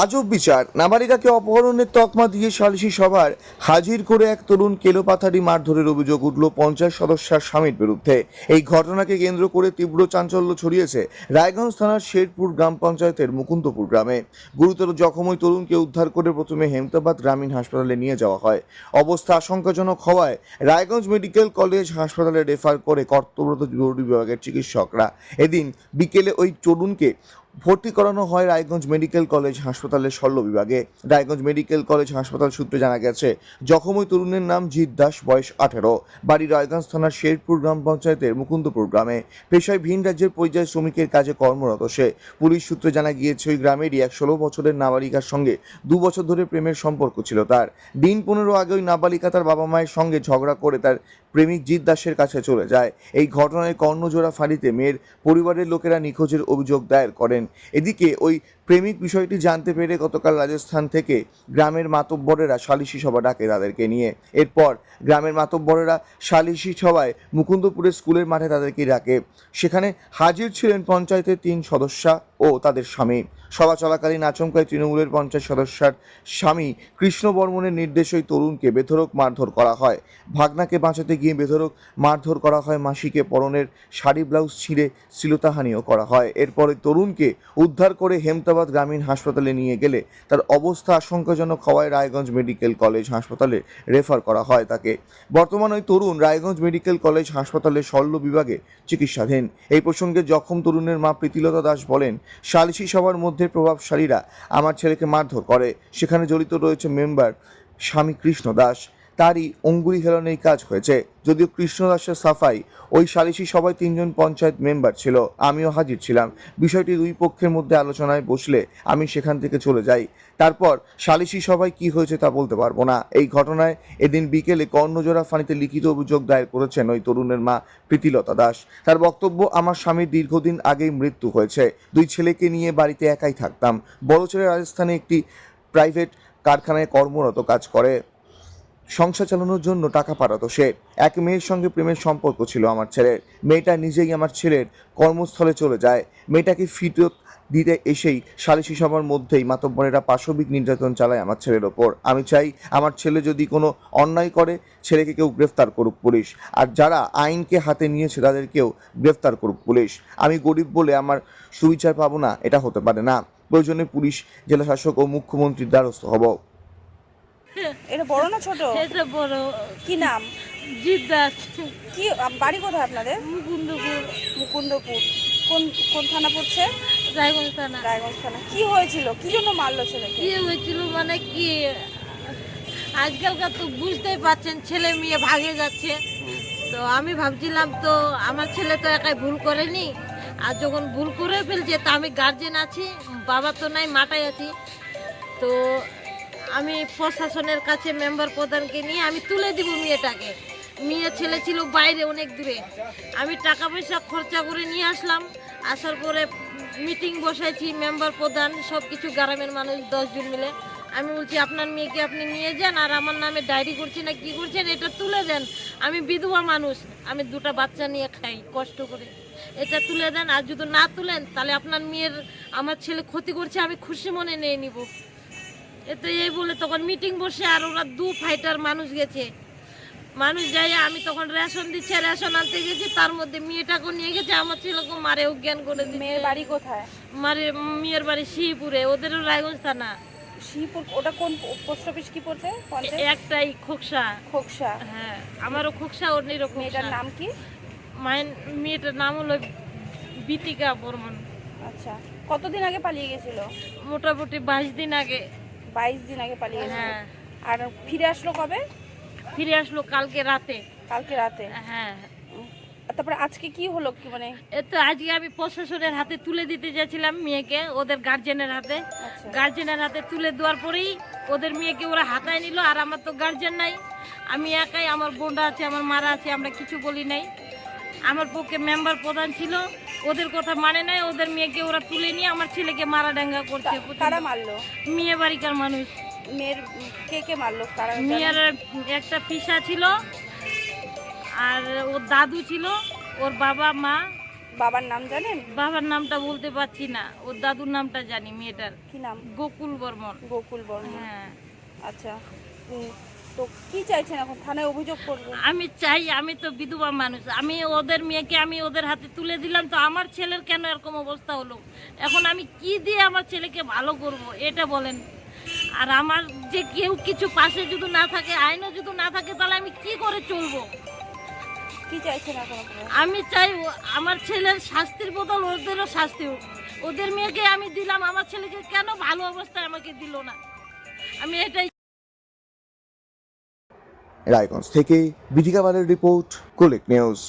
আজব বিচার। নাবালিকাকে অপহরণের তকমা দিয়ে সালিশি সভার হাজির করে এক তরুণ কেলোপাথারি মারধরের অভিযোগ উঠল পঞ্চায়েত সদস্যার স্বামীর বিরুদ্ধে। এই ঘটনাকে কেন্দ্র করে তীব্র চাঞ্চল্য ছড়িয়েছে রায়গঞ্জ থানার শেরপুর গ্রাম পঞ্চায়েতের মুকুন্দপুর গ্রামে। গুরুতর জখম ওই তরুণকে উদ্ধার করে প্রথমে হেমতাবাদ গ্রামীণ হাসপাতালে নিয়ে যাওয়া হয়। অবস্থা আশঙ্কাজনক হওয়ায় রায়গঞ্জ মেডিকেল কলেজ হাসপাতালে রেফার করে কর্তব্যরত জরুরি বিভাগের চিকিৎসকরা। এদিন বিকেলে ওই তরুণকে ভর্তি করানো হয় রায়গঞ্জ মেডিকেল কলেজ হাসপাতালের শল্য বিভাগে। রায়গঞ্জ মেডিকেল কলেজ হাসপাতাল সূত্রে জানা গেছে, জখম ওই তরুণের নাম জিৎ দাস, বয়স আঠেরো। বাড়ি রায়গঞ্জ থানার শেরপুর গ্রাম পঞ্চায়েতের মুকুন্দপুর গ্রামে। পেশায় ভিন রাজ্যের পরিযায়ী শ্রমিকের কাজে কর্মরত সে। পুলিশ সূত্রে জানা গিয়েছে, ওই গ্রামেরই এক ষোলো বছরের নাবালিকার সঙ্গে দু বছর ধরে প্রেমের সম্পর্ক ছিল তার। দিন পনেরো আগে ওই নাবালিকা তার বাবা মায়ের সঙ্গে ঝগড়া করে তার প্রেমিক জিৎ দাসের কাছে চলে যায়। এই ঘটনায় কর্ণজোড়া ফাঁড়িতে মেয়ের পরিবারের লোকেরা নিখোঁজের অভিযোগ দায়ের করেন। এদিকে ওই প্রেমিক বিষয়টি জানতে পেরে গতকাল রাজস্থান থেকে গ্রামের মাতব্বরেরা সালিশি সভা ডাকে তাদেরকে নিয়ে। এরপর গ্রামের মাতব্বরেরা সালিশি সভায় মুকুন্দপুরের স্কুলের মাঠে তাদেরকে ডাকে। সেখানে হাজির ছিলেন পঞ্চায়েতের তিন সদস্যা ও তাদের স্বামী। সভা চলাকালীন আচমকায় তৃণমূলের পঞ্চায়েত সদস্যার স্বামী কৃষ্ণ বর্মনের নির্দেশ ওই তরুণকে বেধরক মারধর করা হয়। ভাগনাকে বাঁচাতে গিয়ে বেধরক মারধর করা হয় মাসিকে পরনের শাড়ি, ব্লাউজ ছিঁড়ে শ্লীলতাহানিও করা হয়। এরপরে তরুণকে উদ্ধার করে হেমতাবাদ গ্রামীণ হাসপাতালে নিয়ে গেলে তার অবস্থা আশঙ্কাজনক হওয়ায় রায়গঞ্জ মেডিকেল কলেজ হাসপাতালে রেফার করা হয় তাকে। বর্তমান ওই তরুণ রায়গঞ্জ মেডিকেল কলেজ হাসপাতালের শল্য বিভাগে চিকিৎসাধীন। এই প্রসঙ্গে জখম তরুণের মা প্রীতিলতা দাস বলেন, সালিশি সভার মধ্যে প্রভাবশালীরা আমার ছেলেকে মারধর করে। সেখানে জড়িত রয়েছে মেম্বার স্বামী কৃষ্ণ দাস। তারই অঙ্গুরি হেলনের কাজ হয়েছে। যদিও কৃষ্ণ দাসের সাফাই, ওই সালিশি সভায় তিনজন পঞ্চায়েত মেম্বার ছিল, আমিও হাজির ছিলাম। বিষয়টি দুই পক্ষের মধ্যে আলোচনায় বসলে আমি সেখান থেকে চলে যাই। তারপর সালিশি সভায় কি হয়েছে তা বলতে পারব না। এই ঘটনায় এদিন বিকেলে কর্ণজোড়া ফাঁড়িতে লিখিত অভিযোগ দায়ের করেছেন ওই তরুণের মা প্রীতিলতা দাস। তার বক্তব্য, আমার স্বামীর দীর্ঘদিন আগেই মৃত্যু হয়েছে। দুই ছেলেকে নিয়ে বাড়িতে একাই থাকতাম। বড় ছেলে রাজস্থানে একটি প্রাইভেট কারখানায় কর্মরত কাজ করে। সংসার চালানোর জন্য টাকা পাঠাতো সে। এক মেয়ের সঙ্গে প্রেমের সম্পর্ক ছিল আমার ছেলের। মেয়েটা নিজেই আমার ছেলের কর্মস্থলে চলে যায়। মেয়েটাকে ফিরত দিতে এসেই সালিশি সভার মধ্যেই মাতব্বরেরা পাশবিক নির্যাতন চালায় আমার ছেলের ওপর। আমি চাই আমার ছেলে যদি কোনো অন্যায় করে, ছেলেকে কেউ গ্রেফতার করুক পুলিশ। আর যারা আইনকে হাতে নিয়েছে, তাদেরকেও গ্রেফতার করুক পুলিশ। আমি গরিব বলে আমার সুবিচার পাবো না, এটা হতে পারে না। প্রয়োজনে পুলিশ জেলা শাসক ও মুখ্যমন্ত্রীর দ্বারস্থ হব। এটা বড় না ছোট? এটা বড়। কি নাম? জিৎ দাস কি বাড়ি কোথায় আপনাদের? মুকুন্দপুর। মুকুন্দপুর। কোন কোন থানা পড়ছে? রায়গঞ্জ থানা। রায়গঞ্জ থানা। কি হয়েছিল? কি জন্য মারলো ছেলেকে? কি হয়েছিল মানে কি? আজকালকার তো বুঝতেই পারছেন ছেলে মেয়ে ভাগে যাচ্ছে। তো আমি ভাবছিলাম তো আমার ছেলে তো একাই ভুল করেনি। আর যখন ভুল করে ফেলছে তা আমি গার্জেন আছি বাবা তো নাই মাটাই আছি। তো আমি প্রশাসনের কাছে মেম্বার প্রধানকে নিয়ে আমি তুলে দিব মেয়েটাকে। মেয়ে ছেলে ছিল বাইরে অনেক দূরে। আমি টাকা পয়সা খরচা করে নিয়ে আসলাম। আসার পরে মিটিং বসাইছি মেম্বার প্রধান সব কিছু গ্রামের মানুষ দশজন মিলে। আমি বলছি, আপনার মেয়েকে আপনি নিয়ে যান আর আমার নামে ডায়েরি করছি না কি করছেন, এটা তুলে দেন। আমি বিধবা মানুষ, আমি দুটো বাচ্চা নিয়ে খাই, কষ্ট করে। এটা তুলে দেন আর যদি না তুলেন, তাহলে আপনার মেয়ের, আমার ছেলে ক্ষতি করছে, আমি খুশি মনে নিয়ে নিব। এতে এই বলে তখন মিটিং বসে আর ওরা দু ফাইটার মানুষ গেছে। মানুষ যাই আমি তখন রেশন দিচ্ছে রেশন আনতে গেছি তার মধ্যে মেয়েটাকে নিয়ে গেছে আমার ছেলেকে মারে অজ্ঞান করে দিচ্ছে। মেয়ের বাড়ি কোথায়? মারে মেয়ের বাড়ি শিবপুরে ওদেরও রায়গঞ্জ থানা। শিবপুর ওটা কোন পোস্ট অফিস কি পড়ছে? একটাই খোকসা। খোকসা। হ্যাঁ আমারও খোকসা ওর মেয়েটার নাম কি? মায়ের মেয়েটার নাম হলো বিতিকা বর্মন। আচ্ছা কতদিন আগে পালিয়ে গেছিল? মোটামুটি বাইশ দিন আগে। বাইশ দিন আগে পালিয়ে গেছিল হ্যাঁ। আর ফিরে আসলো কবে? ফিরে আসলো কালকে রাতে। কালকে রাতে? হ্যাঁ। তারপরে আজকে কি হলো কি মানে? এতো আজকে আমি প্রশাসনের হাতে তুলে দিতে যাচ্ছিলাম মেয়েকে ওদের গার্জেনের হাতে। আচ্ছা। গার্জেনের হাতে তুলে দেওয়ার পরেই ওদের মেয়েকে ওরা হাতায় নিল আর আমার তো গার্জেন নাই। আমি একাই আমার বোনরা আছে আমার মারা আছে আমরা কিছু বলি নাই। আমার পক্ষে মেম্বার প্রধান ছিল। ওদের কথা মানে নাই ওদের মেয়েকে ওরা তুলে নিয়ে আমার ছেলেকে মারা ডাঙ্গা করছে। কারা মারলো? মেয়ে বাড়িকার মানুষ। মেয়ের কে কে মারলো? জানেন? মেয়ের একটা পিসা ছিল আর ওর দাদু ছিল ওর বাবা মা। বাবার নাম জানেন? বাবার নামটা বলতে পারছি না ওর দাদুর নামটা জানি মেয়েটার। কি নাম? গোকুল বর্মন। গোকুল বর্মন। হ্যাঁ। আচ্ছা। তো কি চাইছেন এখন? থানায় অভিযোগ করবেন আমি চাই আমি তো বিধবা মানুষ। আমি ওদের মেয়েকে আমি ওদের হাতে তুলে দিলাম তো আমার ছেলের কেন এরকম অবস্থা হলো? এখন আমি কি দিয়ে আমার ছেলেকে ভালো করব? এটা বলেন। আর আমার যে কেউ কিছু পাশে যদি না থাকে আইনও যদি না থাকে তাহলে আমি কি করে চলবো? কি চাইছেন এখন আমি চাই আমার ছেলের শাস্তির বদল ওদেরও শাস্তি হোক। ওদের মেয়েকে আমি দিলাম আমার ছেলেকে কেন ভালো অবস্থায় আমাকে দিল না? আমি এটাই রায়গঞ্জ থেকে বিধিকা বালের রিপোর্ট কোলেক নিউজ।